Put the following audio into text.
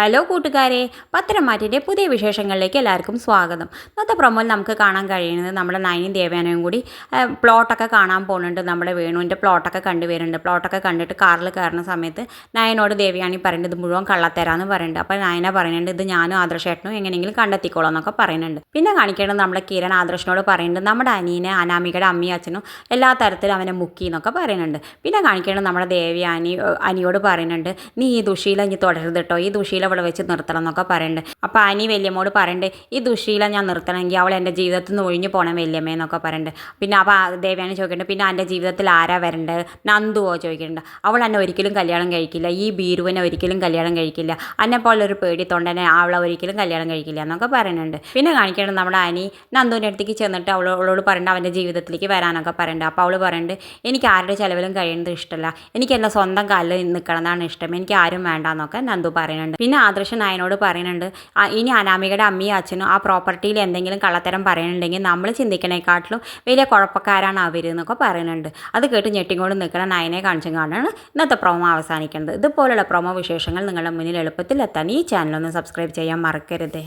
Hello കൂട്ടുകാരെ. പത്തനംമാറ്റിന്റെ പുതിയ വിശേഷങ്ങളിലേക്ക് എല്ലാവർക്കും സ്വാഗതം. ഇന്നത്തെ പ്രൊമോയിൽ നമുക്ക് കാണാൻ കഴിയുന്നത് നമ്മുടെ നയനും ദേവയാനയും കൂടി പ്ലോട്ടൊക്കെ കാണാൻ പോകുന്നുണ്ട്. നമ്മുടെ വേണുവിന്റെ പ്ലോട്ടൊക്കെ കണ്ടുവരുന്നുണ്ട് പ്ലോട്ടൊക്കെ കണ്ടിട്ട് കാറിൽ കയറുന്ന സമയത്ത് നയനോട് ദേവയാനി പറയുന്നത് മുഴുവൻ കള്ളത്തരാന്ന് പറയുന്നുണ്ട്. അപ്പോൾ നയന പറയുന്നുണ്ട് ഇത് ഞാനും ആദർശേട്ടനും എങ്ങനെയെങ്കിലും കണ്ടെത്തിക്കോളാം എന്നൊക്കെ പറയുന്നുണ്ട്. പിന്നെ കാണിക്കേണ്ടത് നമ്മുടെ കിരൺ ആദർശനോട് പറയുന്നുണ്ട് നമ്മുടെ അനീനെ അനാമികയുടെ അമ്മയും അച്ഛനും എല്ലാ തരത്തിലും അവനെ മുക്കി എന്നൊക്കെ പറയുന്നുണ്ട്. പിന്നെ കാണിക്കേണ്ടത് നമ്മുടെ ദേവയാനി അനിയോട് പറയുന്നുണ്ട് നീ ഈ ദുഷീല ഇനി തുടരുത് കേട്ടോ. ഈ ദുശീല ഇവിടെ വെച്ച് നിർത്തണം എന്നൊക്കെ പറയുന്നുണ്ട് അപ്പോൾ അനി വല്യമ്മോട് പറയുന്നുണ്ട് ഈ ദുഷീല ഞാൻ നിർത്തണമെങ്കിൽ അവൾ എന്റെ ജീവിതത്തിൽ നിന്ന് ഒഴിഞ്ഞു പോകണം വല്യമ്മ എന്നൊക്കെ പറയുന്നുണ്ട് പിന്നെ അപ്പോൾ ദേവയാനി ചോദിക്കുന്നുണ്ട് പിന്നെ എന്റെ ജീവിതത്തിൽ ആരാ വരേണ്ടത് നന്ദുവോ ചോദിക്കുന്നുണ്ട് അവൾ എന്നെ ഒരിക്കലും കല്യാണം കഴിക്കില്ല ഈ ബീരുവിനെ ഒരിക്കലും കല്യാണം കഴിക്കില്ല എന്നെ പോലൊരു പേടി തൊണ്ടനെ അവളെ ഒരിക്കലും കല്യാണം കഴിക്കില്ല എന്നൊക്കെ പറയുന്നുണ്ട് പിന്നെ കാണിക്കേണ്ടത് നമ്മുടെ അനി നന്ദുവിന്റെ അടുത്തേക്ക് ചെന്നിട്ട് അവളോട് പറയേണ്ട അവന്റെ ജീവിതത്തിലേക്ക് വരാനൊക്കെ പറയുന്നുണ്ട് അപ്പോൾ അവൾ പറയുന്നുണ്ട് എനിക്ക് ആരുടെ ചിലവിലും കഴിയുന്നത് ഇഷ്ടമല്ല എനിക്ക് എന്റെ സ്വന്തം കാലിൽ നിൽക്കണം എന്നാണ് ഇഷ്ടം. എനിക്ക് ആരും വേണ്ട എന്നൊക്കെ നന്ദു പറയുന്നുണ്ട് പിന്നെ ആദർശൻ നായനോട് പറയുന്നുണ്ട് ഇനി അനാമികയുടെ അമ്മയും അച്ഛനും ആ പ്രോപ്പർട്ടിയിൽ എന്തെങ്കിലും കള്ളത്തരം പറയുന്നുണ്ടെങ്കിൽ നമ്മൾ ചിന്തിക്കണേക്കാട്ടിലും വലിയ കുഴപ്പക്കാരാണ് അവർ എന്നൊക്കെ പറയുന്നുണ്ട്. അത് കേട്ട് ഞെട്ടിങ്ങോട് നിൽക്കുന്ന നയനെ കാണിച്ചും കാണാണ് ഇന്നത്തെ പ്രൊമോ അവസാനിക്കുന്നത്. ഇതുപോലുള്ള പ്രൊമോ വിശേഷങ്ങൾ നിങ്ങളുടെ മുന്നിൽ എളുപ്പത്തിൽ എത്താൻ ഈ ചാനലൊന്ന് സബ്സ്ക്രൈബ് ചെയ്യാൻ മറക്കരുത്.